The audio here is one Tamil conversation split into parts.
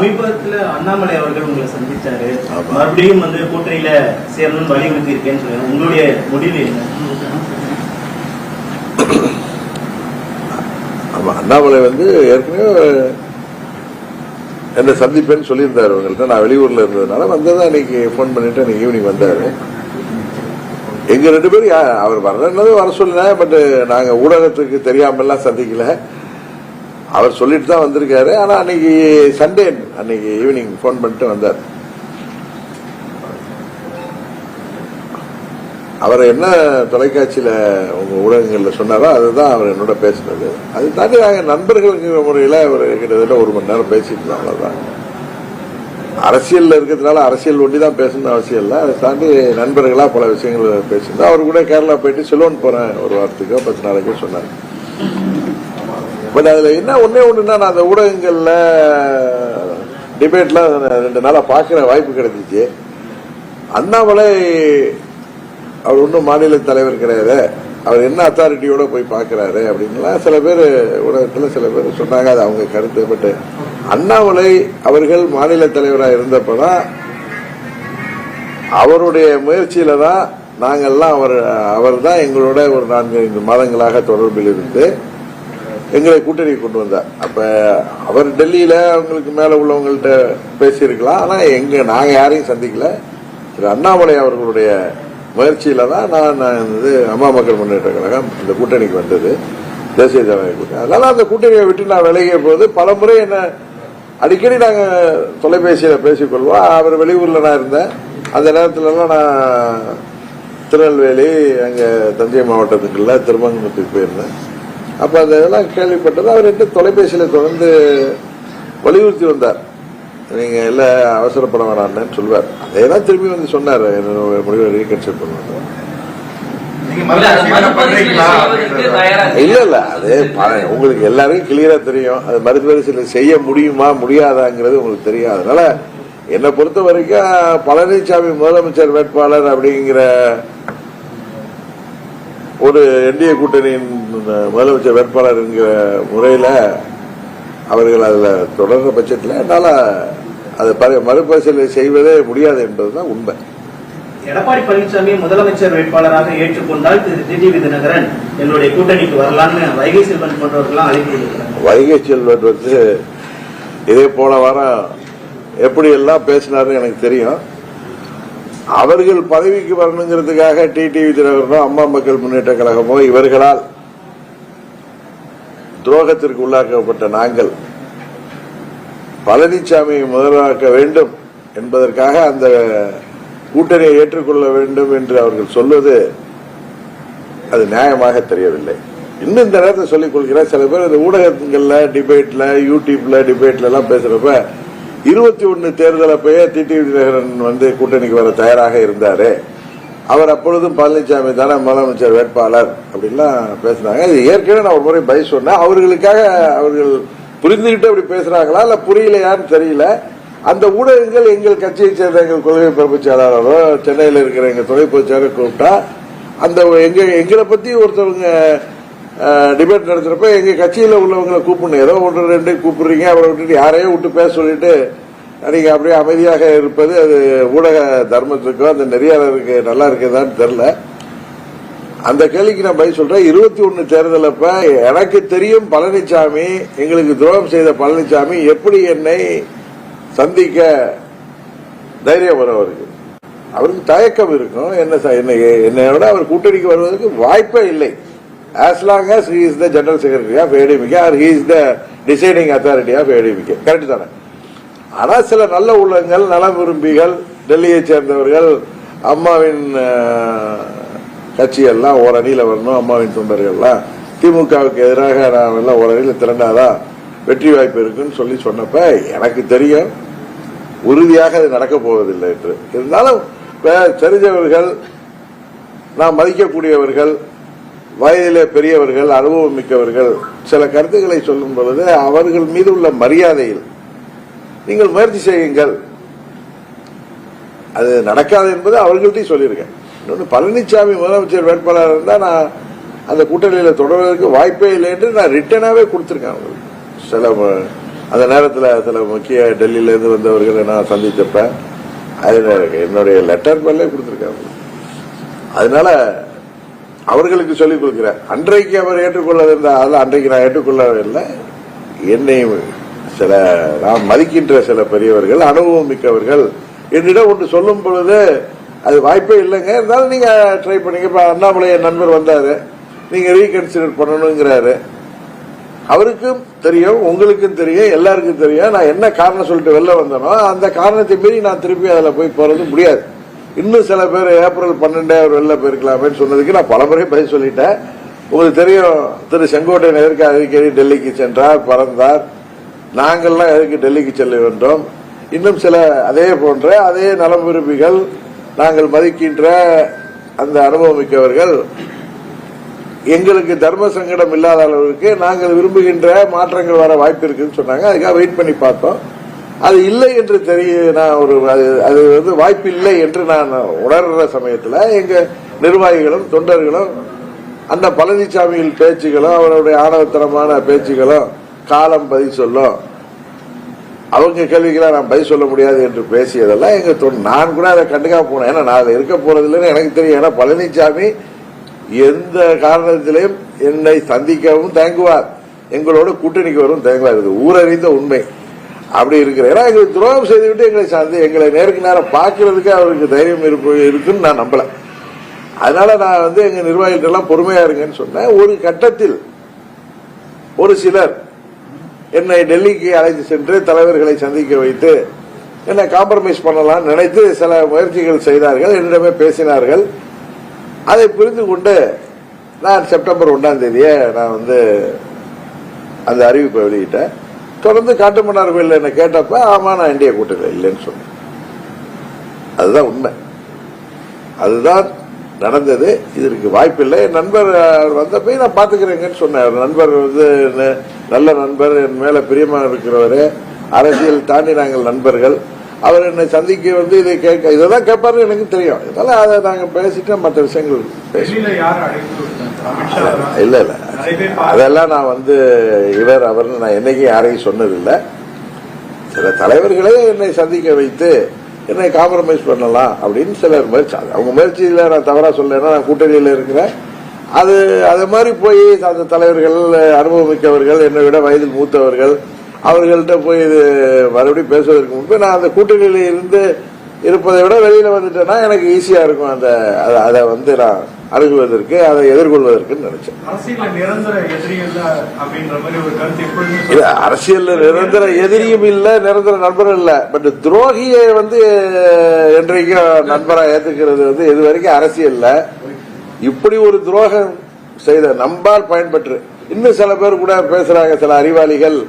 சமீபத்துல அண்ணாமலை அவர்கள் உங்களை சந்திச்சாரு. மறுபடியும் வந்து கூட்டணியில சேரணும்னு வலியுறுத்தி இருக்கேன்னு சொல்லுங்க உங்களுடைய முடிவு என்ன? ஆமா அண்ணாமலை வந்து ஏற்கனவே என்ன சந்திப்பேன்னு சொல்லியிருந்தாரு உங்கள்கிட்ட நான் வெளியூர்ல இருந்ததுனால வந்ததான் இன்னைக்கு ஃபோன் பண்ணிட்டு இன்னைக்கு ஈவினிங் வந்தாரு. எங்க ரெண்டு பேரும் அவர் வர்றதுனது வர சொல்லல பட் நாங்க ஊடகத்துக்கு தெரியாமலாம் சந்திக்கல. அவர் சொல்லிட்டு தான் வந்திருக்காரு. ஆனா அன்னைக்கு சண்டே அன்னைக்கு ஈவினிங் ஃபோன் பண்ணிட்டு வந்தார். அவர் என்ன தொலைக்காட்சியில உங்க ஊடகங்கள்ல சொன்னாரோ அதுதான் அவர் என்னோட பேசினது. அது தாண்டி நாங்க நண்பர்களுங்கிற முறையில அவர் கிட்டத்தட்ட ஒரு மணி நேரம் பேசிட்டு இருந்தோம் அவ்வளவுதான். அரசியல்ல இருக்கிறதுனால அரசியல் ஒண்டி தான் பேசணும்னு அவசியம் இல்லை. அதை தாண்டி நண்பர்களா பல விஷயங்கள் பேசியிருந்தோம் அவர் கூட கேரளா போயிட்டு சிலோன் போறேன் ஒரு வாரத்துக்கோ பத்து நாளைக்கோ சொன்னார். பட் அதில் என்ன ஒன்றே ஒன்றுன்னா நான் அந்த ஊடகங்களில் டிபேட்லாம் ரெண்டு நாளாக பார்க்குற வாய்ப்பு கிடைச்சிச்சு. அண்ணாமலை அவர் ஒன்றும் மாநில தலைவர் கிடையாது. அவர் என்ன அத்தாரிட்டியோட போய் பார்க்கறாரு அப்படின்லாம் சில பேர் ஊடகத்தில் சில பேர் சொன்னாங்க அது அவங்க கருத்து. பட்டு அண்ணாமலை அவர்கள் மாநில தலைவராக இருந்தப்பதான் அவருடைய முயற்சியில தான் நாங்கள்லாம் அவர் அவர் தான் எங்களோட ஒரு நான்கு ஐந்து மாதங்களாக தொடர்பில் இருந்து எங்களை கூட்டணி கொண்டு வந்தார் அப்ப அவர் டெல்லியில அவங்களுக்கு மேல உள்ளவங்கள்ட்ட பேசியிருக்கலாம். ஆனா எங்க நாங்க யாரையும் சந்திக்கல. திரு அண்ணாமலை அவர்களுடைய முயற்சியில தான் நான் நான் வந்து அம்மா மக்கள் முன்னேற்ற கழகம் இந்த கூட்டணிக்கு வந்தது. தேசிய ஜனநாயக கூட்டணி. அதனால அந்த கூட்டணியை விட்டு நான் விலகிய போது பல முறை என்ன அடிக்கடி நாங்க தொலைபேசியில பேசிக்கொள்வோம். அவர் வெளியூர்ல நான் இருந்தேன். அந்த நேரத்துலலாம் நான் திருநெல்வேலி அங்க தஞ்சை மாவட்டத்துக்குள்ள திருமங்கலத்துக்கு போயிருந்தேன். அப்ப அதெல்லாம் கேள்விப்பட்டது. அவர் என்கிட்ட தொலைபேசியில தொடர்ந்து வலியுறுத்தி வந்தார். நீங்க இல்ல அவசரப்பட வேணாம்னு சொல்வார். அதே தான் திரும்பி வந்து சொன்னார். என்னோட முடிவை ரீகன்சிடர் பண்ணுவாங்க நீங்க இல்ல. இல்ல இல்ல. அது உங்களுக்கு எல்லாருக்கும் கிளியரா தெரியும். அது மறுபரிசீலனை செய்ய முடியுமா முடியாதாங்கிறது உங்களுக்கு தெரியும். அதனால என்னை பொறுத்த வரைக்கும் பழனிசாமி முதலமைச்சர் வேட்பாளர் அப்படிங்கிற ஒரு என்டிஏ கூட்டணியின் முதலமைச்சர் வேட்பாளர் என்கிற முறையில அவர்கள் அதுல தொடர்ற பட்சத்தில் என்னால அதை பரி- மறுபரிசீலனை செய்வதே முடியாது என்பதுதான் உண்மை. எடப்பாடி பழனிசாமி முதலமைச்சர் வேட்பாளராக ஏற்றுக்கொண்டால் திரு. டிடிவி தினகரன் எங்களுடைய கூட்டணிக்கு வரலான்னு வைகை செல்வன் போன்றவர்கள்லாம் அழைப்பு வைகை செல்வன் வந்து இதே போன வாரம் எப்படி எல்லாம் பேசினாருன்னு எனக்கு தெரியும். அவர்கள் பதவிக்கு வரணுங்கிறதுக்காக டிடிவி தினகரனோ அம்மா மக்கள் முன்னேற்ற கழகமோ. இவர்களால் துரோகத்திற்கு உள்ளாக்கப்பட்ட நாங்கள் பழனிசாமியை முதல்வராக்க வேண்டும் என்பதற்காக அந்த கூட்டணியை ஏற்றுக்கொள்ள வேண்டும் என்று அவர்கள் சொல்வது அது நியாயமாக தெரியவில்லை. இன்னும் இந்த நேரத்தில் சொல்லிக் கொள்கிறேன். சில பேர் இந்த ஊடகங்கள்ல டிபேட்ல யூடியூப்ல டிபேட்ல எல்லாம் பேசுறப்ப இருபத்தி ஒன்னு தேர்தல் அப்பயே டிடிவி தினகரன் வந்து கூட்டணிக்கு வர தயாராக இருந்தாரு. அவர் அப்பொழுதும் பழனிசாமி தானே முதலமைச்சர் வேட்பாளர் அப்படின்லாம் பேசினாங்க. இது ஏற்கனவே நான் ஒரு முறை பதில் சொன்னேன். அவர்களுக்காக அவர்கள் புரிந்துகிட்டு அப்படி பேசுறாங்களா இல்ல புரியலையான்னு தெரியல. அந்த ஊடகங்கள் எங்கள் கட்சியை சேர்ந்த எங்கள் கொள்கை பரப்பு செயலாளரோ சென்னையில் இருக்கிற எங்கள் துணை பொதுச் செயலர் கூப்பிட்டா அந்த எங்க எங்களை பத்தி ஒருத்தவங்க டிபேட் நடத்துறப்ப எங்க கட்சியில உள்ளவங்களை கூப்பிடணும். ஏதோ ஒன்று ரெண்டு கூப்பிடுறீங்க. அவரை விட்டுட்டு யாரையோ விட்டு பேச சொல்லிட்டு நீங்க அப்படியே அமைதியாக இருப்பது அது ஊடக தர்மத்துக்கோ அந்த நெறியாளருக்கு நல்லா இருக்குதான்னு தெரியல. அந்த கேள்விக்கு நான் பதில் சொல்றேன். இருபத்தி ஒன்னு தேர்தல் அப்ப எனக்கு தெரியும் பழனிசாமி எங்களுக்கு துரோகம் செய்த பழனிசாமி எப்படி என்னை சந்திக்க தைரியம் வரும் அவருக்கு அவருக்கு தயக்கம் இருக்கும் என்ன என்னை விட அவர் கூட்டணிக்கு வருவதற்கு வாய்ப்பே இல்லை. As long as he is the general secretary of ADMK or he is the deciding authority of ADMK correct தானே? ஆனால் சில நல்ல உள்ளங்கள் நல விரும்பிகள் டெல்லியை சேர்ந்தவர்கள் அம்மாவின் கட்சியெல்லாம் ஓரணியில் வரணும் அம்மாவின் தொண்டர்கள்லாம். திமுகவுக்கு எதிராக நாம் எல்லாம் ஓரணியில் திரண்டாதான் வெற்றி வாய்ப்பு இருக்குன்னு சொல்லி சொன்னப்ப எனக்கு தெரியும். உறுதியாக அது நடக்க போவதில்லை என்று. இருந்தாலும் தெரிஞ்சவர்கள் நாம் மதிக்கக்கூடியவர்கள் வயதிலே பெரியவர்கள் அனுபவம் மிக்கவர்கள் சில கருத்துக்களை சொல்லும் பொழுது அவர்கள் மீது உள்ள மரியாதையில் நீங்கள் முயற்சி செய்யுங்கள். அது நடக்காது என்பது அவர்கள்ட்டையும் சொல்லியிருக்கேன். இன்னொன்று பழனிசாமி முதலமைச்சர் வேட்பாளர் இருந்தால் நான் அந்த கூட்டணியில் தொடர்வதற்கு வாய்ப்பே இல்லை என்று நான் ரிட்டனாகவே கொடுத்துருக்கேன் அவங்களுக்கு. சில அந்த நேரத்தில் சில முக்கிய டெல்லியிலேருந்து வந்தவர்களை நான் சந்தித்தப்ப அதில் என்னுடைய லெட்டர் மேலே அவங்களுக்கு. அதனால அவர்களுக்கு சொல்லிக் கொடுக்கிறேன் அன்றைக்கு அவர் ஏற்றுக்கொள்ளவில்லை அதில் அன்றைக்கு நான் ஏற்றுக்கொள்ளவில்லை என்னை சில நான் மதிக்கின்ற சில பெரியவர்கள் அனுபவம் மிக்கவர்கள் என்னிடம் ஒன்று சொல்லும் பொழுது அது வாய்ப்பே இல்லைங்க. இருந்தாலும் நீங்க ட்ரை பண்ணீங்க. இப்போ அண்ணாமலை என் நண்பர் வந்தாரு. நீங்க ரீகன்சிடர் பண்ணணுங்கிறாரு. அவருக்கும் தெரியும் உங்களுக்கும் தெரியும் எல்லாருக்கும் தெரியும். நான் என்ன காரணம் சொல்லிட்டு வெளில வந்தேனோ அந்த காரணத்தை மீறி நான் திருப்பி அதில் போய் போறது முடியாது. இன்னும் சில பேர் ஏப்ரல் பன்னெண்டே அவர் வெளில போயிருக்கலாமேன்னு சொன்னதுக்கு நான் பல முறை பதில் சொல்லிட்டேன். உங்களுக்கு தெரியும் திரு செங்கோட்டையன் எதற்கு அடிக்கடி டெல்லிக்கு சென்றார் பறந்தார்? நாங்கள்லாம் எதற்கு டெல்லிக்கு செல்ல வேண்டும்? இன்னும் சில அதே போன்ற அதே நலம் விரும்பிகள் நாங்கள் மதிக்கின்ற அந்த அனுபவம் மிக்கவர்கள் எங்களுக்கு தர்ம சங்கடம் இல்லாத அளவுக்கு நாங்கள் விரும்புகின்ற மாற்றங்கள் வர வாய்ப்பு இருக்குன்னு சொன்னாங்க. அதுக்காக வெயிட் பண்ணி பார்த்தோம். அது இல்லை என்று தெரிய நான் ஒரு அது அது வந்து வாய்ப்பு இல்லை என்று நான் உணர்ற சமயத்தில் எங்கள் நிர்வாகிகளும் தொண்டர்களும் அந்த பழனிசாமியில் பேச்சுகளும் அவருடைய ஆணவத்தனமான பேச்சுகளும் காலம் பதில் சொல்லும் அவங்க கேள்விகளை நான் பதில் சொல்ல முடியாது என்று பேசியதெல்லாம் எங்க தொ- நான் கூட அதை கண்டுக்காம போனேன். ஏன்னா நான் அதை இருக்க போறது இல்லைன்னு எனக்கு தெரியும். ஏன்னா பழனிசாமி எந்த காரணத்திலையும் என்னை சந்திக்கவும் தயங்குவார் எங்களோட கூட்டணிக்கு வரும் தயங்குவார் இது ஊரறிந்த உண்மை. அப்படி இருக்கிற ஏன்னா எங்களுக்கு துரோகம் செய்துவிட்டு எங்களை சார்ந்து எங்களை நேருக்கு நேரம் பார்க்கறதுக்கு அவருக்கு தைரியம் இருப்பு இருக்குன்னு நான் நம்பல. அதனால நான் வந்து எங்க நிர்வாகிகள் பொறுமையா இருங்கன்னு சொன்னேன். ஒரு கட்டத்தில் ஒரு சிலர் என்னை டெல்லிக்கு அழைத்து சென்று தலைவர்களை சந்திக்க வைத்து என்னை காம்ப்ரமைஸ் பண்ணலாம் நினைத்து சில முயற்சிகள் செய்தார்கள். என்னிடமே பேசினார்கள். அதை புரிந்து கொண்டு நான் செப்டம்பர் ஒன்றாம் தேதியே நான் வந்து அந்த அறிவிப்பை வெளியிட்டேன். தொடர்ந்து காட்டுமன்னார் கோயில் என்ன கேட்டப்ப ஆமா நான் இந்திய கூட்டத்தில் இல்லைன்னு சொன்னேன். அதுதான் உண்மை. அதுதான் நடந்தது. இதற்கு வாய்ப்பில்லை. என் நண்பர் அவர் வந்தப்ப நான் பாத்துக்கிறேங்கன்னு சொன்னேன். நண்பர் வந்து நல்ல நண்பர் என் மேல பிரியமா இருக்கிறவர். அரசியல் தாண்டி நாங்கள் நண்பர்கள். அவர் என்னை சந்திக்க வந்து இதை கேட்க இதெல்லாம் கேட்பாரு எனக்கு தெரியும். இதனால அதை நாங்க பேசிட்டு மற்ற விஷயங்கள் தான். இல்ல இல்ல. அதெல்லாம் நான் வந்து இவர் அவர்னு நான் என்னைக்கும் யாரையும் சொன்னதில்லை. சில தலைவர்களே என்னை சந்திக்க வைத்து என்னை காம்ப்ரமைஸ் பண்ணலாம் அப்படின்னு சிலர் முயற்சி அவங்க முயற்சியில் நான் தவறா சொல்லலைன்னா நான் கூட்டணியில் இருக்கிறேன். அது அது மாதிரி போய் அந்த தலைவர்கள் அனுபவம் மிக்கவர்கள் என்னை விட வயதில் மூத்தவர்கள் அவர்கள்ட்ட போய் இது மறுபடியும் பேசுவதற்கு முன்பு நான் அந்த கூட்டணியில் இருந்து இருப்பதை விட வெளியில வந்துட்டேன்னா எனக்கு ஈஸியா இருக்கும் அந்த அதை- அதை வந்து நான் அணுகுவதற்கு அதை எதிர்கொள்வதற்குன்னு நினைச்சேன். இல்ல அரசியல்ல நிரந்தர எதிரியும் இல்ல நிரந்தர நண்பரும் இல்ல. பட் துரோகியை வந்து என்றைக்கும் நண்பரா ஏத்துக்கிறது வந்து இது வரைக்கும் அரசியல்ல. இப்படி ஒரு துரோகம் செய்த நம்பால் பயன்பெற்று இன்னும் சில பேர் கூட பேசுறாங்க சில அறிவாளிகள்.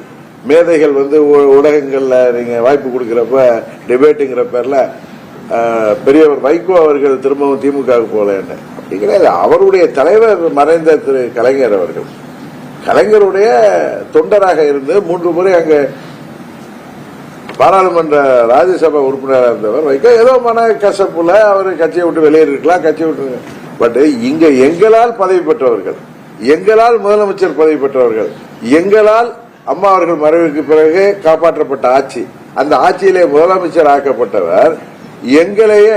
மேதைகள் வந்து ஊ- ஊடகங்கள்ல நீங்க வாய்ப்பு கொடுக்குறப்ப டிபேட்டுங்கிற பேர்ல பெரியவர் வைகோ அவர்கள் திரும்பவும் திமுகவுக்கு போகலன்னு. அப்படி கிடையாது. அவருடைய தலைவர் மறைந்த திரு கலைஞர் அவர்கள். கலைஞருடைய தொண்டராக இருந்து மூன்று முறை அங்க பாராளுமன்ற ராஜ்யசபா உறுப்பினராக இருந்தவர் வைகோ. ஏதோ மன கசப்புல அவர் கட்சியை விட்டு வெளியேறிருக்கலாம் கட்சியை விட்டு பட் இங்க எங்களால் பதவி பெற்றவர்கள் எங்களால் முதலமைச்சர் பதவி பெற்றவர்கள் எங்களால் அம்மா அவர்கள் மறைவுக்கு பிறகு காப்பாற்றப்பட்ட ஆட்சி. அந்த ஆட்சியிலே முதலமைச்சர் ஆக்கப்பட்டவர். எங்களையே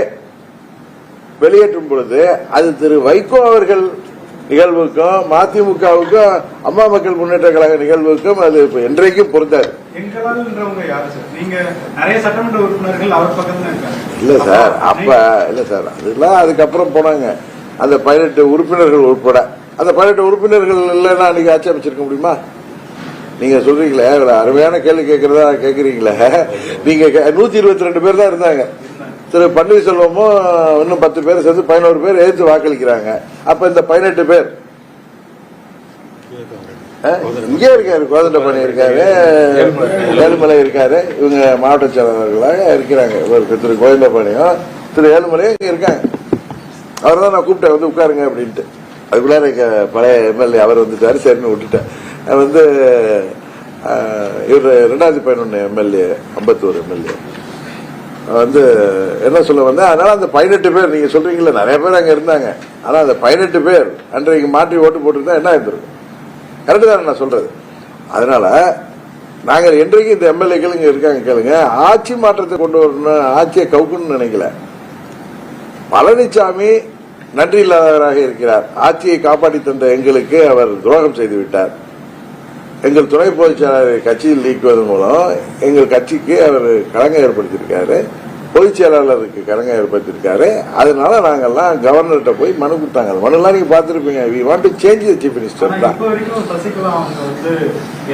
வெளியேற்றும் பொழுது அது திரு வைகோ அவர்கள் நிகழ்வுக்கும் மதிமுகவுக்கும் அம்மா மக்கள் முன்னேற்ற கழக நிகழ்வுக்கும் அது என்றைக்கும் பொருந்தாது. இல்ல சார் அப்ப இல்ல சார் அதெல்லாம் அதுக்கப்புறம் போனாங்க. அந்த பதினெட்டு உறுப்பினர்கள் உட்பட. அந்த பதினெட்டு உறுப்பினர்கள் இல்லைன்னா அன்னைக்கு ஆட்சி அமைச்சிருக்க முடியுமா? நீங்க சொல்றீங்களே அருமையான கேள்வி கேட்கறதா கேக்குறீங்களே நீங்க நூத்தி இருபத்தி ரெண்டு பேர் தான் இருந்தாங்க. திரு பன்னீர்செல்வமும் இன்னும் பத்து பேர் சேர்ந்து பதினோரு பேர் எழுத்து வாக்களிக்கிறாங்க. அப்ப இந்த பதினெட்டு பேர் இங்கே இருக்காரு கோதண்டபாணி இருக்காரு ஏழுமலை இருக்காரு இவங்க மாவட்ட செயலாளர்களாக இருக்கிறாங்க. ஒரு திரு கோவிந்தபாணியும் திரு ஏழுமலையும் இங்க இருக்காங்க. அவர் தான் நான் கூப்பிட்டேன் வந்து உட்காருங்க அப்படின்ட்டு. அதுக்குள்ளார பழைய எம்எல்ஏ அவர் வந்துட்டாரு சரின்னு விட்டுட்டேன். வந்து இவர் ரெண்டாயிரத்தி பதினொன்று எம்எல்ஏ ஐம்பத்தோரு எம்எல்ஏ. வந்து என்ன சொல்ல வந்தேன் அதனால அந்த பதினெட்டு பேர் நீங்க சொல்றீங்கல்ல நிறைய பேர் அங்க இருந்தாங்க. ஆனா அந்த பதினெட்டு பேர் அன்றைக்கு மாற்றி ஓட்டு போட்டுருந்தா என்ன இருந்திருக்கும் கரெக்டு தானே நான் சொல்றது? அதனால நாங்கள் என்றைக்கு இந்த எம்எல்ஏக்கள் இங்க இருக்காங்க கேளுங்க ஆட்சி மாற்றத்தை கொண்டு வரணும் ஆட்சியை கவுக்கணும்னு நினைக்கல. பழனிசாமி நன்றி இல்லாதவராக இருக்கிறார். ஆட்சியை காப்பாற்றி தந்த எங்களுக்கு அவர் துரோகம் செய்து விட்டார் எங்கள் துணை பொதுச் செயலாளரை கட்சியில் நீக்குவதன் மூலம் எங்கள் கட்சிக்கு அவர் களங்கம் ஏற்படுத்தியிருக்காரு. பொதுச் செயலாளருக்கு களங்கம் ஏற்படுத்தியிருக்காரு. அதனால நாங்கெல்லாம் கவர்னர்கிட்ட போய் மனு கொடுத்தாங்க. மனுலாம் நீங்க பார்த்திருப்பீங்க. We want to change the chief minister தான். இப்ப வரைக்கும் சசிகலா அவங்க வந்து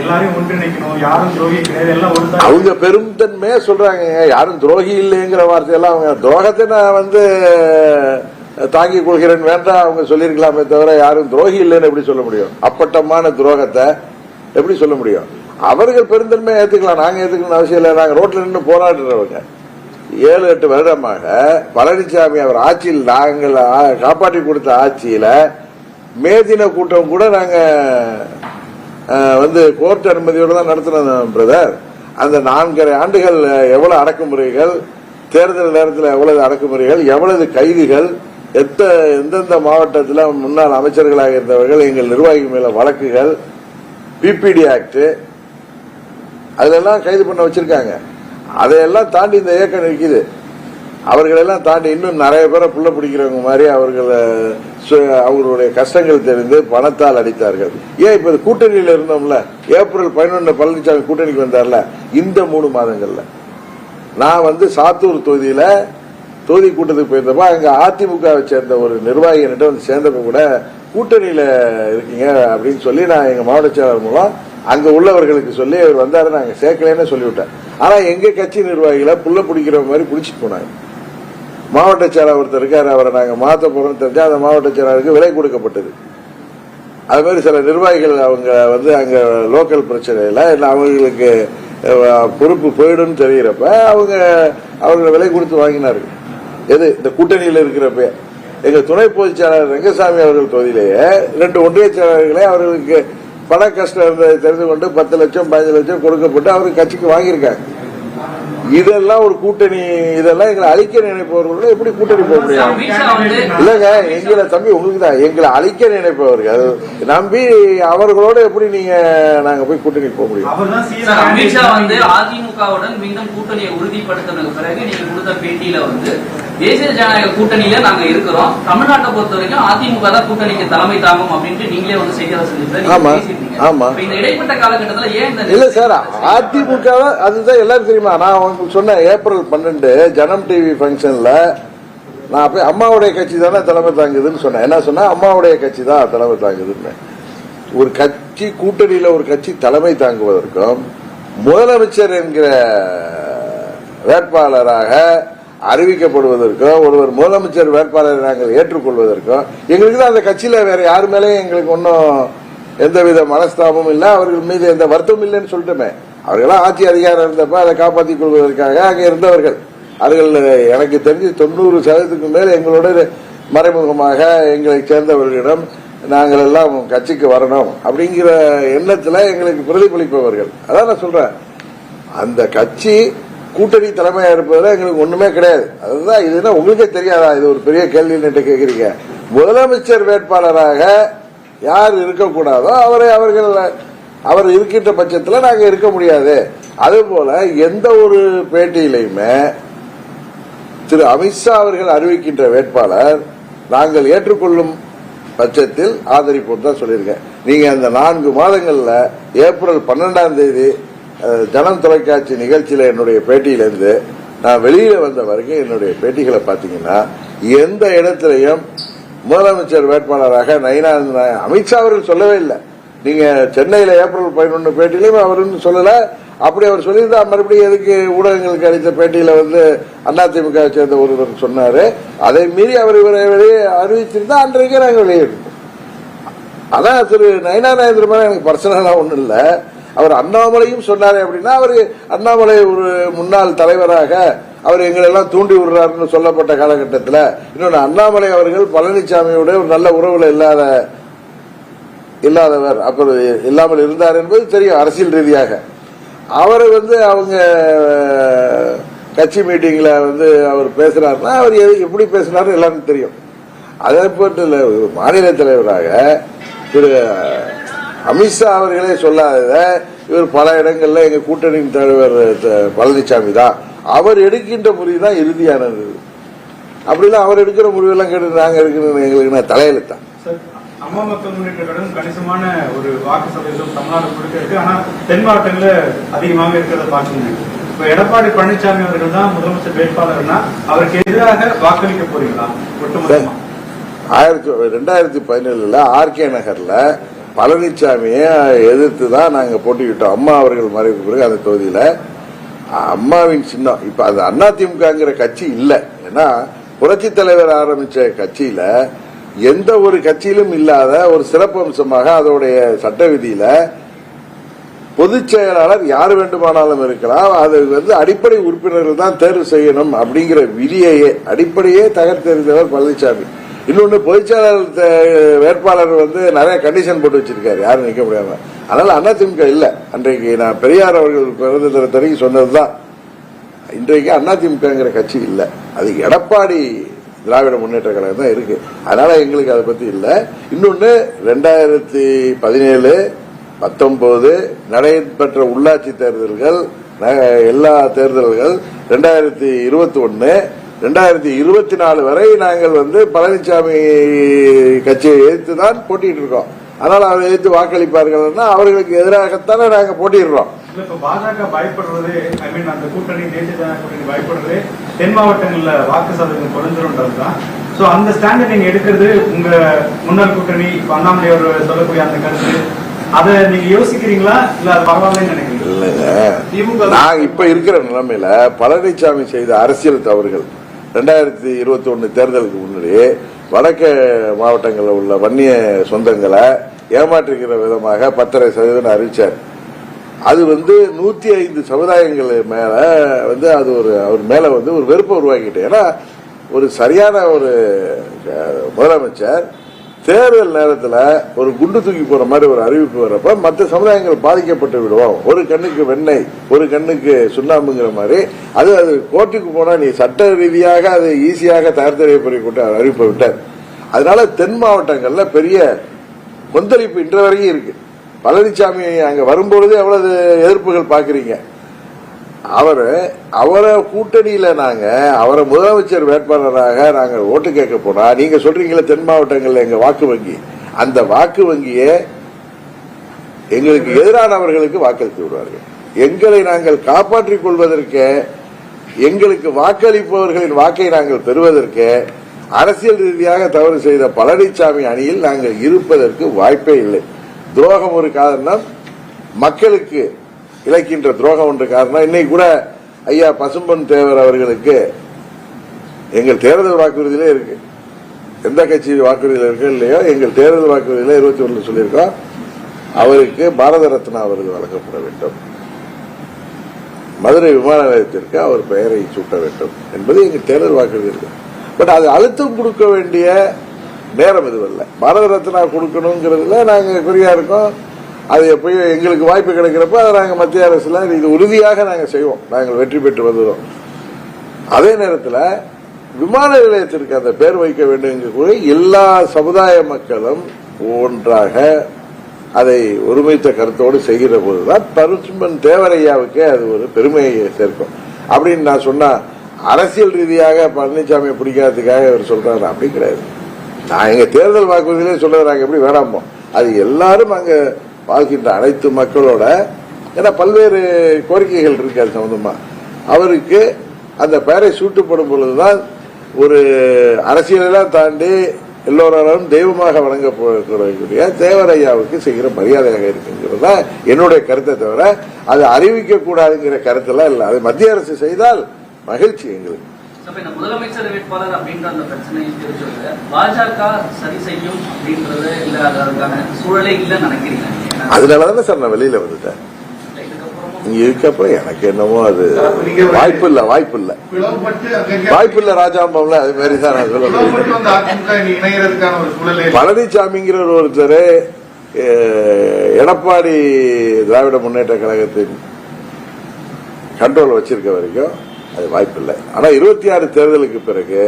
எல்லாரையும் ஒன்றிணைக்கணும் யாரும் துரோகி கிடையாது எல்லாம் ஒரு தான் அவங்க பெருந்தன்மையா சொல்றாங்க யாரும் துரோகி இல்லைங்கிற வார்த்தையெல்லாம் அவங்க துரோகத்தை நான் வந்து தாங்கிக் கொள்கிறேன் வேண்டாம் அவங்க சொல்லியிருக்கலாமே தவிர யாரும் துரோகி இல்லைன்னு எப்படி சொல்ல முடியும்? அப்பட்டமான துரோகத்தை எப்படி சொல்ல முடியும்? அவர்கள் பெருந்தன்மையை ஏற்றுக்கலாம் நாங்கள் ஏற்றுக்கணும்னு அவசியம் இல்லை. நாங்கள் ரோட்டில் நின்று போராடுறவங்க. ஏழு எட்டு வருடமாக பழனிசாமி அவர் ஆட்சியில் நாங்கள் காப்பாற்றி கொடுத்த ஆட்சியில் மேதின கூட்டம் கூட நாங்கள் வந்து கோர்ட் அனுமதியோடு தான் நடத்தினோம் பிரதர் அந்த நான்கரை ஆண்டுகள் எவ்வளவு அடக்குமுறைகள் தேர்தல் நேரத்தில் எவ்வளவு அடக்குமுறைகள் எவ்வளவு கைதுகள் எத்த எந்தெந்த மாவட்டத்தில் முன்னாள் அமைச்சர்களாக இருந்தவர்கள் எங்கள் நிர்வாகி மேல வழக்குகள் பிபிடி ஆக்ட் அதெல்லாம் கைது பண்ண வச்சிருக்காங்க. அதையெல்லாம் தாண்டி இந்த இயக்கம் நிற்கிது. அவர்களெல்லாம் தாண்டி இன்னும் நிறைய பேரை புள்ள பிடிக்கிறவங்க மாதிரி அவர்களை அவர்களுடைய கஷ்டங்கள் தெரிந்து பணத்தால் அடித்தார்கள். ஏன் இப்போ கூட்டணியில் இருந்தோம்ல? ஏப்ரல் பதினொன்று பழனிசாமி கூட்டணிக்கு வந்தார்ல? இந்த மூணு மாதங்கள்ல. நான் வந்து சாத்தூர் தொகுதியில் தொகுதி கூட்டத்துக்கு போயிருந்தப்ப அங்க அதிமுகவை சேர்ந்த ஒரு நிர்வாகிகிட்ட வந்து சேர்ந்தப்ப கூட கூட்டணியில இருக்கீங்க அப்படின்னு சொல்லி நான் எங்க மாவட்ட செயலாளர் மூலம் அங்க உள்ளவர்களுக்கு சொல்லி அவர் வந்தாரு நாங்க சேர்க்கலன்னு சொல்லிவிட்டேன். ஆனா எங்க கட்சி நிர்வாகிகளை புள்ள பிடிக்கிற மாதிரி பிடிச்சிட்டு போனாங்க மாவட்ட செயலாளர் ஒருத்தர் இருக்காரு அவரை நாங்க மாத்த போறோம்னு தெரிஞ்சா அந்த மாவட்ட செயலாளருக்கு விலை கொடுக்கப்பட்டது. அது மாதிரி சில நிர்வாகிகள் அவங்க வந்து அங்க லோக்கல் பிரச்சனையில இல்லை அவங்களுக்கு பொறுப்பு போயிடும்னு தெரிகிறப்ப அவங்க அவங்க விலை கொடுத்து வாங்கினார்கள். எது? இந்த கூட்டணியில் இருக்கிறப்ப. எங்க துணை பொதுச் செயலாளர் ரங்கசாமி அவர்கள் தொகுதியிலேயே ரெண்டு ஒன்றிய செயலாளர்களே அவர்களுக்கு பண கஷ்டம் இருந்ததை தெரிந்து கொண்டு பத்து லட்சம் பதினஞ்சு லட்சம் கொடுக்கப்பட்டு அவருக்கு கட்சிக்கு வாங்கியிருக்காங்க இதெல்லாம் ஒரு கூட்டணி இதெல்லாம் எங்களை அழிக்க நினைப்பவர்களோட எப்படி கூட்டணி போக முடியும்? இல்லங்க எங்களை தம்பி உங்களுக்கு தான். எங்களை அழிக்க நினைப்பவர்கள். நம்பி அவர்களோட எப்படி நீங்க நாங்க போய் கூட்டணி போக முடியும்? அவர் அமித்ஷா வந்து அதிமுகவுடன் மீண்டும் கூட்டணியை உறுதிப்படுத்தின பிறகு நீங்க கொடுத்த பேட்டியில வந்து தேசிய ஜனநாயக கூட்டணியில நாங்க இருக்கிறோம் தமிழ்நாட்டை பொறுத்த வரைக்கும் அதிமுக தான் கூட்டணிக்கு தலைமை தாங்கும் அப்படின்ட்டு நீங்களே வந்து செய்தியாளர் சொல்லியிருந்தாரு. ஆமா. இந்த இடைப்பட்ட காலகட்டத்துல ஏன் இல்ல சார் அதிமுக தான் அதுதான் எல்லாரும் தெரியுமா நான் உங்களுக்கு சொன்னேன் ஏப்ரல் பன்னெண்டு ஜனம் டிவி ஃபங்க்ஷன்ல நான் போய் அம்மாவுடைய கட்சி தானே தலைமை தாங்குதுன்னு சொன்னேன் என்ன சொன்னா அம்மாவுடைய கட்சி தான் தலைமை தாங்குதுன்னு ஒரு கட்சி கூட்டணியில ஒரு கட்சி தலைமை தாங்குவதற்கும் முதலமைச்சர் என்கிற வேட்பாளராக அறிவிக்கப்படுவதற்கும் ஒருவர் முதலமைச்சர் வேட்பாளரை நாங்கள் ஏற்றுக்கொள்வதற்கும் எங்களுக்கு தான் அந்த கட்சியில வேற யார் மேலேயும் எங்களுக்கு ஒன்றும் எந்தவித மனஸ்தாபமும் இல்லை. அவர்கள் மீது எந்த வருத்தமும் இல்லைன்னு சொல்லிட்டோமே. அவர்களாம் ஆட்சி அதிகாரம் இருந்தப்ப அதை காப்பாற்றிக் கொள்வதற்காக அங்கே இருந்தவர்கள். அவர்கள் எனக்கு தெரிஞ்சு தொண்ணூறு சதவீதத்துக்கு மேல் எங்களோட மறைமுகமாக எங்களை சேர்ந்தவர்களிடம் நாங்கள் எல்லாம் கட்சிக்கு வரணும் அப்படிங்கிற எண்ணத்துல எங்களுக்கு பிரதிபலிப்பவர்கள். அதான் நான் சொல்றேன். அந்த கட்சி கூட்டணி தலைமையா இருப்பதில் எங்களுக்கு ஒண்ணுமே கிடையாது. அதுதான் இதுனா உங்களுக்கே தெரியாதா? இது ஒரு பெரிய கேள்வி கேட்குறீங்க முதலமைச்சர் வேட்பாளராக யார் இருக்கக்கூடாதோ அவரை அவர்கள் அவர் இருக்கின்ற பட்சத்தில் நாங்கள் இருக்க முடியாது. அதுபோல எந்த ஒரு பேட்டியிலையுமே திரு அமித்ஷா அவர்கள் அறிவிக்கின்ற வேட்பாளர் நாங்கள் ஏற்றுக்கொள்ளும் பட்சத்தில் ஆதரிப்போம் தான் சொல்லியிருக்கேன். நீங்க அந்த நான்கு மாதங்கள்ல ஏப்ரல் பன்னெண்டாம் தேதி ஜனம் தொலைக்காட்சி நிகழ்ச்சியில் என்னுடைய பேட்டியிலிருந்து நான் வெளியில வந்த வரைக்கும் என்னுடைய பேட்டிகளை பார்த்தீங்கன்னா எந்த இடத்திலையும் முதலமைச்சர் வேட்பாளராக நயினா நாய- அமித்ஷா அவர்கள் சொல்லவே இல்லை. நீங்க சென்னையில் ஏப்ரல் பதினொன்று பேட்டியிலையும் அவர் இன்னும் சொல்லல. அப்படி அவர் சொல்லியிருந்தா மறுபடியும் எதுக்கு ஊடகங்களுக்கு அளித்த பேட்டியில வந்து அதிமுக சேர்ந்த ஒருவர் சொன்னாரு. அதை மீறி அவர் இவரை வெளியே அறிவிச்சிருந்தா அன்றைக்கே நாங்கள் வெளியிட்டோம். அதான் திரு நயனா நயந்திரமான எனக்கு பர்சனலாக ஒன்றும் இல்லை. அவர் அண்ணாமலையும் சொன்னாரு அப்படின்னா அவர் அண்ணாமலை ஒரு முன்னாள் தலைவராக அவர் எங்களை எல்லாம் தூண்டி விடுறாருன்னு சொல்லப்பட்ட காலகட்டத்தில் இன்னொன்று அண்ணாமலை அவர்கள் பழனிசாமியோட ஒரு நல்ல உறவுல இல்லாத இல்லாதவர். அப்புறம் இல்லாமல் இருந்தார் என்பது தெரியும் அரசியல் ரீதியாக. அவரை வந்து அவங்க கட்சி மீட்டிங்கில் வந்து அவர் பேசுகிறாருன்னா அவர் எது- எப்படி பேசுறாரு எல்லாருக்கும் தெரியும். அதே போட்டு மாநில தலைவராக திரு அமித்ஷா அவர்களே சொல்லாதத இவர் பல இடங்கள்ல எங்க கூட்டணியின் தலைவர் பழனிசாமி தான். அவர் எடுக்கின்ற முடிவு தான் இறுதியானது. அப்படிலாம் அவர் எடுக்கிற முடிவெல்லாம் கேட்டு நாங்க எடுக்கணும் எங்களுக்கு நான் தலையெழுத்தான் அம்மா மக்கள் முன்னேற்ற கழகம் கணிசமான ஒரு வாக்கு சதவீதம் தமிழ்நாடு இருக்கு. ஆனா தென் மாவட்டங்கள்ல அதிகமாக இருக்கிறத பாக்குறீங்க இப்ப எடப்பாடி பழனிசாமி அவர்கள் தான் முதலமைச்சர் வேட்பாளர்னா அவருக்கு எதிராக வாக்களிக்க போறீங்களா? ஒட்டுமொத்தமா? ஆயிரத்தி ரெண்டாயிரத்தி பதினேழுல ஆர்கே நகர்ல பழனிசாமியை எதிர்த்து தான் நாங்கள் போட்டிக்கிட்டோம் அம்மா அவர்கள் மறைவுக்கு பிறகு அந்த தொகுதியில் அம்மாவின் சின்னம். இப்போ அது அதிமுகங்கிற கட்சி இல்லை. ஏன்னா புரட்சி தலைவர் ஆரம்பித்த கட்சியில் எந்த ஒரு கட்சியிலும் இல்லாத ஒரு சிறப்பு அம்சமாக அதோடைய சட்ட விதியில் பொதுச் செயலாளர் யார் வேண்டுமானாலும் இருக்கலாம். அது வந்து அடிப்படை உறுப்பினர்கள் தான் தேர்வு செய்யணும் அப்படிங்கிற விதியையே அடிப்படையே தகர்த்தெறிந்தவர் பழனிசாமி இன்னொன்று பொதுச்செயலாளர் தே- வேட்பாளர் வந்து நிறைய கண்டிஷன் போட்டு வச்சிருக்காரு. யாரும் நிற்க முடியாம. அதனால அதிமுக இல்லை. அன்றைக்கு நான் பெரியார் அவர்கள் பிறந்த தினத்தன்னைக்கு சொன்னதுதான். இன்றைக்கு அதிமுகங்கிற கட்சி இல்லை. அது எடப்பாடி திராவிட முன்னேற்ற கழகம் தான் இருக்கு. அதனால எங்களுக்கு அதை பத்தி இல்லை. இன்னொன்று ரெண்டாயிரத்தி பதினேழு பத்தொன்பது நடைபெற்ற உள்ளாட்சி தேர்தல்கள் எல்லா தேர்தல்கள் ரெண்டாயிரத்தி இருபத்தி ஒன்று ரெண்டாயிரத்தி இருபத்தி நாலு வரை நாங்கள் வந்து பழனிசாமி கட்சியை எதிர்த்து தான் போட்டிட்டு இருக்கோம். அதனால அவரை எதிர்த்து வாக்களிப்பார்கள்னா அவர்களுக்கு எதிராகத்தானே நாங்க போட்டிடுறோம் பாஜக பயப்படுறது ஐ மீன் அந்த கூட்டணி தேசிய ஜனநாயக கூட்டணி பயப்படுறது தென் மாவட்டங்கள்ல வாக்கு சதவீதம் குறைஞ்சிரும்ன்றதுதான். சோ அந்த ஸ்டாண்டை நீங்க எடுக்கிறது உங்க முன்னாள் கூட்டணி அண்ணாமலை அவர் சொல்லக்கூடிய அந்த கருத்து. அதை நீங்க யோசிக்கிறீங்களா? இல்ல அது பரவாயில்லன்னு நினைக்கிறீங்களா? இல்லைங்க. நான் இப்ப இருக்கிற நிலைமையில பழனிசாமி செய்த அரசியல் தவறுகள். ரெண்டாயிரத்தி இருபத்தி ஒன்னு தேர்தலுக்கு முன்னாடி வடக்கு மாவட்டங்களில் உள்ள வன்னிய சொந்தங்களை ஏமாற்றுகிற விதமாக பத்தரை சதவீதம் அறிவிச்சார். அது வந்து நூத்தி ஐந்து சமுதாயங்கள் மேல வந்து அது ஒரு அவர் மேல வந்து ஒரு வெறுப்பை உருவாக்கிட்டு ஏன்னா ஒரு சரியான ஒரு முதலமைச்சர் தேர்தல் நேரத்தில் ஒரு குண்டு தூக்கி போற மாதிரி ஒரு அறிவிப்பு வரப்ப மற்ற சமுதாயங்கள் பாதிக்கப்பட்டு விடுவோம். ஒரு கண்ணுக்கு வெண்ணெய் ஒரு கண்ணுக்கு சுண்ணாம்புங்கிற மாதிரி. அது அது கோர்ட்டுக்கு போனா நீ சட்ட ரீதியாக அது ஈஸியாக தயார் தெரியப்படி அறிவிப்பை விட்டார். அதனால தென் மாவட்டங்கள்ல பெரிய கொந்தளிப்பு இன்று வரைக்கும் இருக்கு. பழனிசாமி அங்க வரும்பொழுது எவ்வளவு எதிர்ப்புகள் பாக்குறீங்க அவர் அவரை கூட்டணியில நாங்க அவரை முதலமைச்சர் வேட்பாளராக நாங்க ஓட்டு கேட்க போனா நீங்க சொல்கிறீங்களே தென் மாவட்டங்கள்ல எங்க வாக்கு வங்கி. அந்த வாக்கு வங்கியை எங்களுக்கு எதிரானவர்களுக்கு வாக்களித்து விடுவார்கள். எங்களை நாங்கள் காப்பாற்றிக் கொள்வதற்கு எங்களுக்கு வாக்களிப்பவர்களின் வாக்கை நாங்கள் பெறுவதற்கு அரசியல் ரீதியாக தவறு செய்த பழனிசாமி அணியில் நாங்கள் இருப்பதற்கு வாய்ப்பே இல்லை. துரோகம் ஒரு காரணம். மக்களுக்கு இலக்கின்ற துரோகம் ஒன்று காரணம். இன்னைக்கு கூட ஐயா பசும்பன் தேவர் அவர்களுக்கு எங்கள் தேர்தல் வாக்குறுதியிலே இருக்கு. எந்த கட்சி வாக்குறுதியில் இருக்கு இல்லையோ எங்கள் தேர்தல் வாக்குறுதியில இருபத்தி ஒன்று சொல்லியிருக்கோம். அவருக்கு பாரத ரத்னா விருது வழங்கப்பட வேண்டும். மதுரை விமான நிலையத்திற்கு அவர் பெயரை சூட்ட வேண்டும் என்பது எங்கள் தேர்தல் வாக்குறுதி இருக்கு. பட் அது அழுத்தம் கொடுக்க வேண்டிய நேரம் இதுவல்ல பாரத ரத்னா கொடுக்கணுங்கிறதுல நாங்க குறியா இருக்கோம். அது எப்பயும் எங்களுக்கு வாய்ப்பு கிடைக்கிறப்ப அதை நாங்கள் மத்திய அரசுல இது உறுதியாக நாங்கள் செய்வோம். நாங்கள் வெற்றி பெற்று வந்துடுவோம் அதே நேரத்தில் விமான நிலையத்திற்கு அந்த பேர் வைக்க வேண்டும் கூட எல்லா சமுதாய மக்களும் ஒன்றாக அதை ஒருமித்த கருத்தோடு செய்கிற போதுதான் பருசுமன் தேவரையாவுக்கே அது ஒரு பெருமையை சேர்க்கும். அப்படின்னு நான் சொன்னா அரசியல் ரீதியாக பழனிசாமியை பிடிக்காததுக்காக இவர் சொல்றாரு. அப்படி கிடையாது. நான் எங்க தேர்தல் வாக்குறுதியிலே சொல்லுறாங்க எப்படி வேணாமோ. அது எல்லாரும் அங்க வாழ்கின்ற அனைத்து மக்களோட ஏன்னா பல்வேறு கோரிக்கைகள் இருக்கு அது சம்பந்தமா. அவருக்கு அந்த பெயரை சூட்டுப்படும் பொழுதுதான் ஒரு அரசியலெல்லாம் தாண்டி எல்லோராலும் தெய்வமாக வழங்கப்படக்கூடிய தேவரையாவுக்கு செய்கிற மரியாதையாக இருக்குங்கிறது தான் என்னுடைய கருத்தை தவிர அது அறிவிக்க கூடாதுங்கிற கருத்தெல்லாம் இல்லை. அது மத்திய அரசு செய்தால் மகிழ்ச்சி எங்களுக்கு. முதலமைச்சர் வேட்பாளர் அப்படின்ற அந்த பிரச்சனையை தெரிஞ்சவங்க பாஜக சரி செய்யும் அப்படின்றது இல்ல சூழலே இல்லைன்னு நினைக்கிறீங்க? அதனாலதானே சார் நான் வெளியில வந்துட்டேன். இதுக்கப்புறமும் இங்க இருக்கப்ப எனக்கு என்னமோ அது வாய்ப்பு இல்ல வாய்ப்பு இல்ல வாய்ப்பு இல்ல ராஜாம்பம்ல அது மாதிரி தான் நான் சொல்ல பழனிசாமிங்கிற ஒருத்தர் எடப்பாடி திராவிட முன்னேற்ற கழகத்தின் கண்ட்ரோல் வச்சிருக்க வரைக்கும் அது வாய்ப்பு இல்லை ஆனா இருபத்தி ஆறு தேர்தலுக்கு பிறகு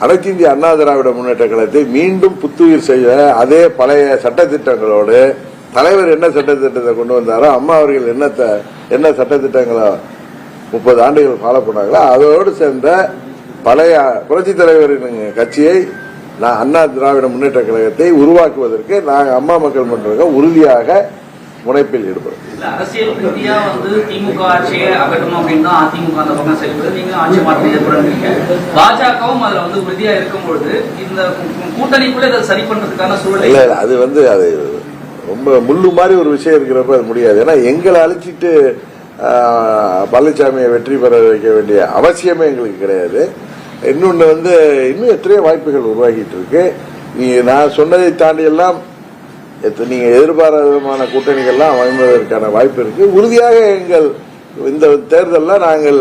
அனைத்து இந்திய அண்ணா திராவிட முன்னேற்ற கழகத்தை மீண்டும் புத்துயிர் செய்ய அதே பழைய சட்டத்திட்டங்களோடு தலைவர் என்ன சட்டத்திட்டத்தை கொண்டு வந்தாரோ அம்மா அவர்கள் என்ன என்ன சட்டத்திட்டங்களை முப்பது ஆண்டுகள் ஃபாலோ பண்ணாங்களோ அதோடு சேர்ந்த பழைய புரட்சி தலைவரின் கட்சியை நான் அண்ணா திராவிட முன்னேற்ற கழகத்தை உருவாக்குவதற்கு நாங்கள் அம்மா மக்கள் மன்றம் உறுதியாக முனைப்பில் ஈடுபடும் அரசியல் ரீதியா வந்து திமுக ஆட்சியை அகற்றணும் அப்படின்னு தான் அதிமுக அந்த பக்கம் செயல்படுது நீங்க ஆட்சி மாற்றம் ஏற்படுறீங்க பாஜகவும் அதுல வந்து உறுதியா இருக்கும் பொழுது இந்த கூ- கூட்டணிக்குள்ள இதை சரி பண்றதுக்கான சூழலை இல்ல இல்ல அது வந்து அது ரொம்ப முள்ளு மாதிரி ஒரு விஷயம் இருக்கிறப்ப அது முடியாது. ஏன்னா எங்களை அழிச்சிட்டு பழனிசாமியை வெற்றி பெற வைக்க வேண்டிய அவசியமே எங்களுக்கு கிடையாது. இன்னொன்று வந்து இன்னும் எத்தனையோ வாய்ப்புகள் உருவாகிட்டு இருக்கு. நீங்க நான் சொன்னதை தாண்டி எல்லாம் நீங்கள் நீங்க எதிர்பாராத விதமான கூட்டணிகள்லாம் அமைவதற்கான வாய்ப்பு இருக்கு. உறுதியாக எங்கள் இந்த தேர்தலில் நாங்கள்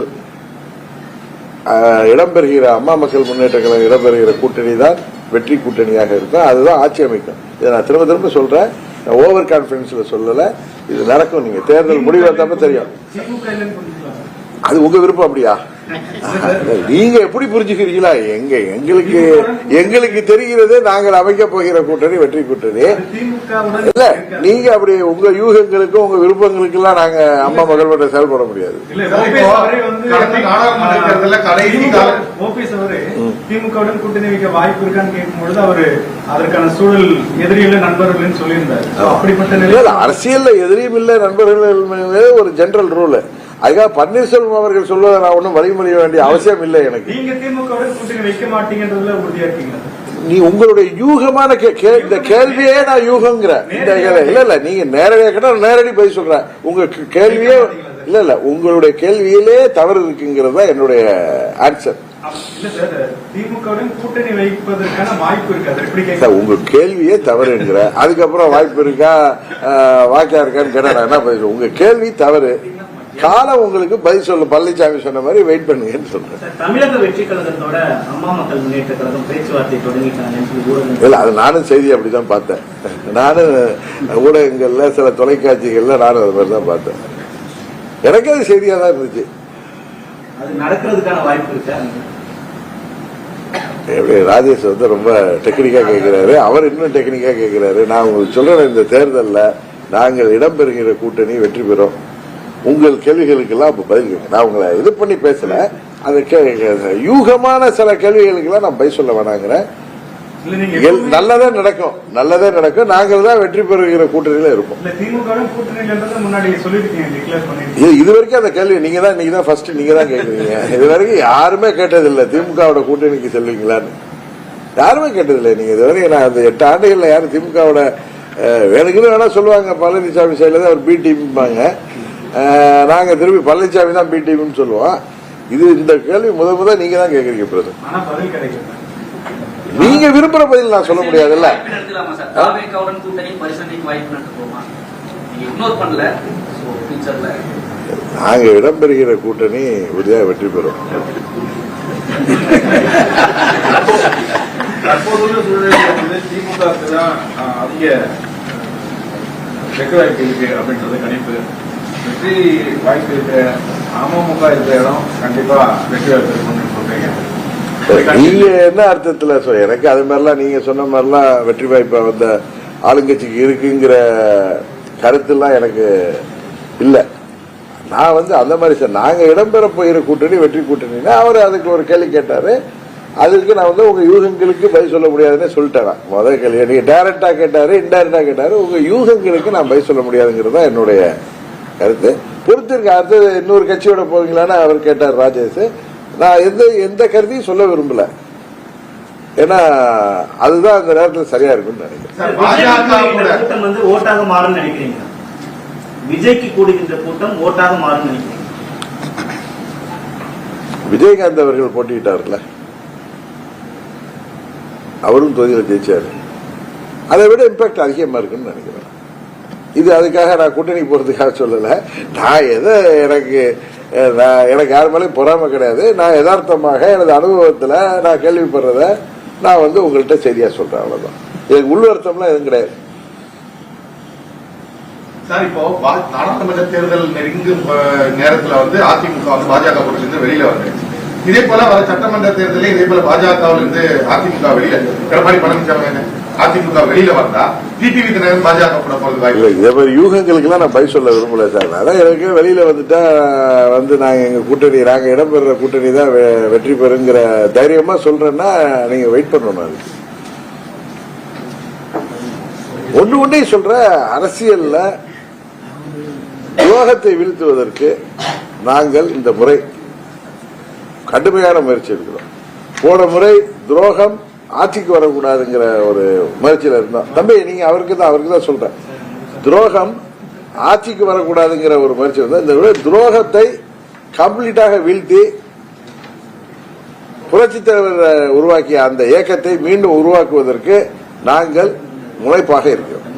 இடம்பெறுகிற அம்மா மக்கள் முன்னேற்ற கழகம் இடம்பெறுகிற கூட்டணி தான் வெற்றி கூட்டணியாக இருக்கும். அதுதான் ஆட்சி அமைக்கும். இதை நான் திரும்ப திரும்ப சொல்றேன். நான் ஓவர் கான்பிடன்ஸ்ல சொல்லல. இது நடக்கும். நீங்க தேர்தல் முடிவு தெரியும். அது உங்க விருப்பம் அப்படியா? நீங்க எப்படி புரிஞ்சுக்கிறீங்களா? எங்க எங்களுக்கு எங்களுக்கு தெரிகிறது நாங்கள் அமைக்க போகிற கூட்டணி வெற்றி கூட்டணி. இல்ல நீங்க அப்படி உங்க யூகங்களுக்கும் உங்க விருப்பங்களுக்கு எல்லாம் நாங்க அம்மா மகள் மட்டும் செயல்பட முடியாது. திமுகவுடன் கூட்டணி வைக்க வாய்ப்பு இருக்கான்னு கேட்கும்பொழுது அவரு அதற்கான சூழல் எதிரிகள் நண்பர்கள்னு சொல்லியிருந்தாரு. So, அப்படிப்பட்ட இல்ல, நிலை இல்ல, அரசியல்ல எதிரியும் இல்ல நண்பர்கள் ஒரு ஜெனரல் ரூல் அதுக்காக பன்னீர்செல்வம் அவர்கள் சொல்வதை நான் ஒன்றும் வழிமொழிய வேண்டிய அவசியம் இல்லை எனக்கு. நீ உங்களுடைய யூகமான இந்த கேள்வியே நான் யூகங்கிறேன் இந்த இல்ல இல்ல நீங்க நேரடியாக கேட்டா நான் நேரடி பதில் சொல்றேன். உங்க கேள்வியே இல்ல இல்ல உங்களுடைய கேள்வியிலே தவறு இருக்குங்கிறது தான் என்னுடைய ஆன்சர் உங்க கேள்வியே தவறுங்கிற அதுக்கப்புறம் வாய்ப்பு இருக்கா? வாக்கியா இருக்கான்னு கேட்டா என்ன பதில்? உங்க கேள்வி தவறு. காலம் உங்களுக்கு பதில் சொல்ல. பழனிசாமி சொன்ன மாதிரி வெயிட் பண்ணுங்கன்னு சொல்றேன். தமிழக வெற்றி கழகத்தோட அம்மா மக்கள் முன்னேற்ற கழகம் பேச்சுவார்த்தை தொடங்கிட்டாங்கன்னு சொல்லி ஊடகங்கள் இல்ல அது நானும் செய்தி அப்படிதான் பார்த்தேன். நானும் ஊடகங்கள்ல சில தொலைக்காட்சிகள்ல நானும் அது மாதிரி தான் பார்த்தேன். எனக்கே அது செய்தியா தான் இருந்துச்சு. அது நடக்கிறதுக்கான வாய்ப்பு இருக்கா? எப்படி ராஜேஷ் வந்து ரொம்ப டெக்னிக்கா கேட்கிறாரு அவர் இன்னும் டெக்னிக்கா கேட்கிறாரு நான் உங்களுக்கு சொல்றேன் இந்த தேர்தல்ல நாங்கள் இடம்பெறுகிற கூட்டணி வெற்றி பெறும். உங்கள் கேள்விகளுக்கெல்லாம் அப்ப பதில் நான் உங்களை இது பண்ணி பேசல. அந்த யூகமான சில கேள்விகளுக்கெல்லாம் நான் பதில் சொல்ல வேணாங்கிறேன். நல்லதே நடக்கும். நல்லதே நடக்கும். நாங்கள் தான் வெற்றி பெறுகிற கூட்டணியில இருப்போம். இது வரைக்கும் அந்த கேள்வி நீங்க தான் நீங்க தான் ஃபர்ஸ்ட் நீங்க தான் கேக்குறீங்க இது வரைக்கும் யாருமே கேட்டதில்லை. திமுகவோட கூட்டணிக்கு செல்வீங்களான்னு. யாருமே கேட்டதில்லை. நீங்க இது வரைக்கும் நான் அந்த எட்டு ஆண்டுகள்ல யாரும் திமுகவோட வேணுக்குன்னு வேணா சொல்லுவாங்க. பழனிசாமி சைடுல தான் அவர் பி டீம்பாங்க நாங்க திரும்பி பழனிசாமி தான் பி டீம்னு சொல்லுவோம். இது இந்த கேள்வி முத முத நீங்க தான் கேக்குறீங்க பிரதர். ஆனா பதில் கிடைக்கல நீங்க விரும்புற பதில் நான் சொல்ல முடியாதுல்ல. நீங்க இடம்பெறுகிற கூட்டணி உறுதியாக வெற்றி பெறும். தற்போதுள்ள சூழ்நிலையில வந்து திமுகவுக்கு தான் ஆஹ், அதிக இருக்கு அப்படின்றது கணிப்பு. வெற்றி வாய்ப்பு இருக்கிற அமமுக இருக்கிற இடம் கண்டிப்பா வெற்றி வாய்ப்பு இருக்கும்னு சொல்றீங்க. நீங்க என்ன அர்த்தத்துல எனக்கு அது மாதிரிலாம் நீங்க சொன்ன மாதிரிலாம் வெற்றி வாய்ப்பு வந்த ஆளுங்கட்சிக்கு இருக்குங்கிற கருத்துலாம் எனக்கு இல்ல. நான் வந்து அந்த மாதிரி சார் நாங்க இடம்பெற போகிற கூட்டணி வெற்றி கூட்டணினா அவர் அதுக்கு ஒரு கேள்வி கேட்டாரு. அதுக்கு நான் வந்து உங்க யூகங்களுக்கு பதில் சொல்ல முடியாதுன்னு சொல்லிட்டேன் நான். முதல் கேள்வி நீங்க டைரக்டா கேட்டாரு இன்டைரக்டா கேட்டாரு உங்க யூகங்களுக்கு நான் பதில் சொல்ல முடியாதுங்கிறது தான் என்னுடைய கருத்து. பொறுத்திருக்கு அடுத்தது இன்னொரு கட்சியோட போவீங்களான்னு அவர் கேட்டார் ராஜேஷ். நான் எந்த எந்த கருத்தையும் சொல்ல விரும்பல. ஏன்னா அதுதான் அந்த நேரத்தில் சரியா இருக்கும்னு நினைக்கிறேன். விஜய்க்கு கூடுகின்ற கூட கூட்டம் ஓட்டாக மாறும் நினைக்கிறீங்க. விஜயகாந்த் அவர்கள் போட்டியிட்டார்ல. அவரும் தொகுதியில் ஜெயிச்சாரு. அதை விட இம்பாக்ட் அதிகமா இருக்குன்னு நினைக்கிறேன். இது அதுக்காக நான் கூட்டணி போறதுக்காக சொல்லல. நான் எதை எனக்கு நான் எனக்கு யார் மேலேயும் பொறாமை கிடையாது. நான் யதார்த்தமாக எனது அனுபவத்துல நான் கேள்விப்படுறத நான் வந்து உங்கள்கிட்ட சரியா சொல்றேன் அவ்வளவுதான். எனக்கு உள்ளர்த்தம்லாம் எதுவும் கிடையாது. சார் இப்போ நாடாளுமன்ற தேர்தல் நெருங்கும் நேரத்தில் நேரத்துல வந்து அதிமுக வந்து பாஜக கூட வெளியில வருது. இதே போல வர சட்டமன்ற தேர்தலில் இதே போல பாஜகவில் இருந்து அதிமுக வெளியில. எடப்பாடி பழனிசாமி அதிமுக வெளியில வந்தா டிடிவி தினகரன் பாஜக கூட போறது வாய்ப்பு இல்ல இதே மாதிரி நான் பதில் சொல்ல விரும்பல சார். அதான் எனக்கு வெளியில வந்துட்டா வந்து நாங்க எங்க கூட்டணி நாங்க இடம்பெற கூட்டணி தான் வெ- வெற்றி பெறுங்கிற தைரியமா சொல்றேன்னா நீங்க வெயிட் பண்ணணும் அதுக்கு ஒண்ணு ஒன்னே சொல்ற அரசியல்ல துரோகத்தை வீழ்த்துவதற்கு நாங்கள் இந்த முறை கடுமையான முயற்சி எடுக்கிறோம். போன முறை துரோகம் ஆட்சிக்கு வரக்கூடாதுங்கிற ஒரு முயற்சியில் இருந்தோம் தம்பி நீங்க அவருக்கு தான் அவருக்கு தான் சொல்றேன். துரோகம் ஆட்சிக்கு வரக்கூடாதுங்கிற ஒரு முயற்சி இருந்தோம் இந்த விட துரோகத்தை கம்ப்ளீட்டாக வீழ்த்தி புரட்சித் தலைவர் உருவாக்கிய அந்த இயக்கத்தை மீண்டும் உருவாக்குவதற்கு நாங்கள் முனைப்பாக இருக்கிறோம்.